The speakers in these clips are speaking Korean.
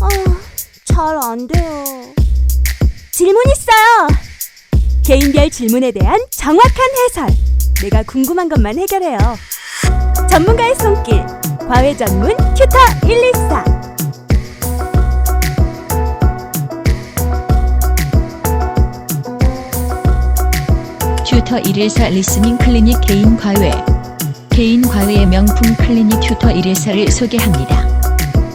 아, 잘 안 돼요. 질문 있어요. 개인별 질문에 대한 정확한 해설. 내가 궁금한 것만 해결해요. 전문가의 손길. 과외 전문 튜터 114. 튜터 114 리스닝 클리닉 개인 과외 개인 과외의 명품 클리닉 튜터 114를 소개합니다.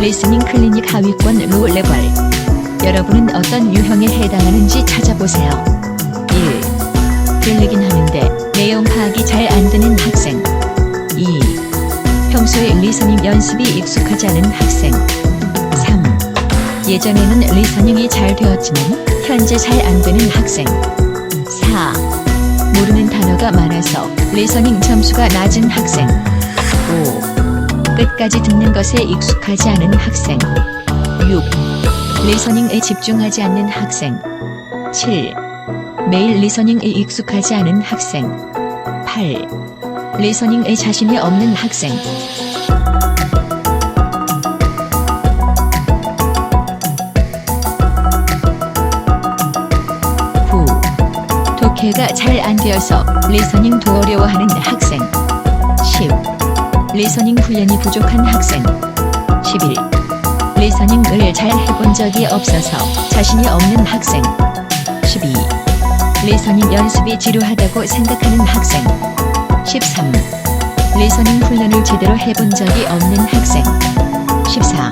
리스닝 클리닉 하위권 로 레벨 여러분은 어떤 유형에 해당하는지 찾아보세요. 1. 들리긴 하는데 내용 파악이 잘 안 되는 학생 2. 평소에 리스닝 연습이 익숙하지 않은 학생 3. 예전에는 리스닝이 잘 되었지만 현재 잘 안 되는 학생 4. 모르는 단어가 많아서 리서닝 점수가 낮은 학생 5. 끝까지 듣는 것에 익숙하지 않은 학생 6. 리서닝에 집중하지 않는 학생 7. 매일 리서닝에 익숙하지 않은 학생 8. 리서닝에 자신이 없는 학생 구 독해가 잘 안 되어서 리서닝도 어려워하는 학생 10. 리서닝 훈련이 부족한 학생 11. 리서닝을 잘 해본 적이 없어서 자신이 없는 학생 12. 리서닝 연습이 지루하다고 생각하는 학생 13. 리서닝 훈련을 제대로 해본 적이 없는 학생 14.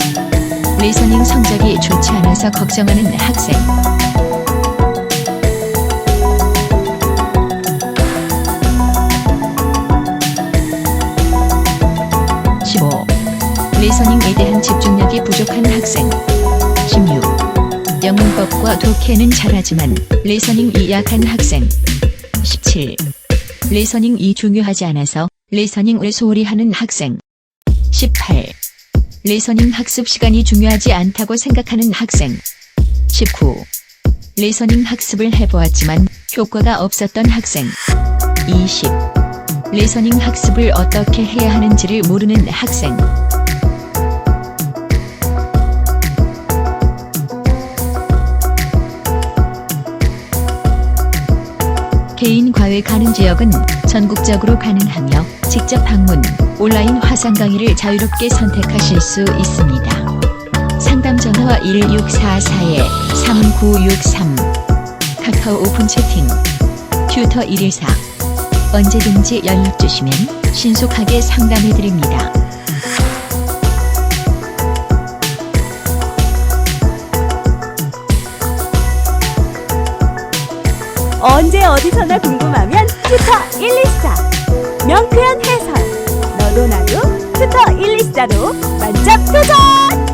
리서닝 성적이 좋지 않아서 걱정하는 학생 리서닝에 대한 집중력이 부족한 학생 16. 영문법과 독해는 잘하지만 리서닝이 약한 학생 17. 리서닝이 중요하지 않아서 리서닝을 소홀히 하는 학생 18. 리서닝 학습 시간이 중요하지 않다고 생각하는 학생 19. 리서닝 학습을 해보았지만 효과가 없었던 학생 20. 리서닝 학습을 어떻게 해야 하는지를 모르는 학생 개인 과외 가능 지역은 전국적으로 가능하며 직접 방문, 온라인 화상 강의를 자유롭게 선택하실 수 있습니다. 상담 전화와 1644-3963 카카오 오픈 채팅 튜터 114 언제든지 연락 주시면 신속하게 상담해 드립니다. 언제 어디서나 궁금하면 튜터 114. 명쾌한 해설. 너도 나도 튜터 114로 만잡 도전!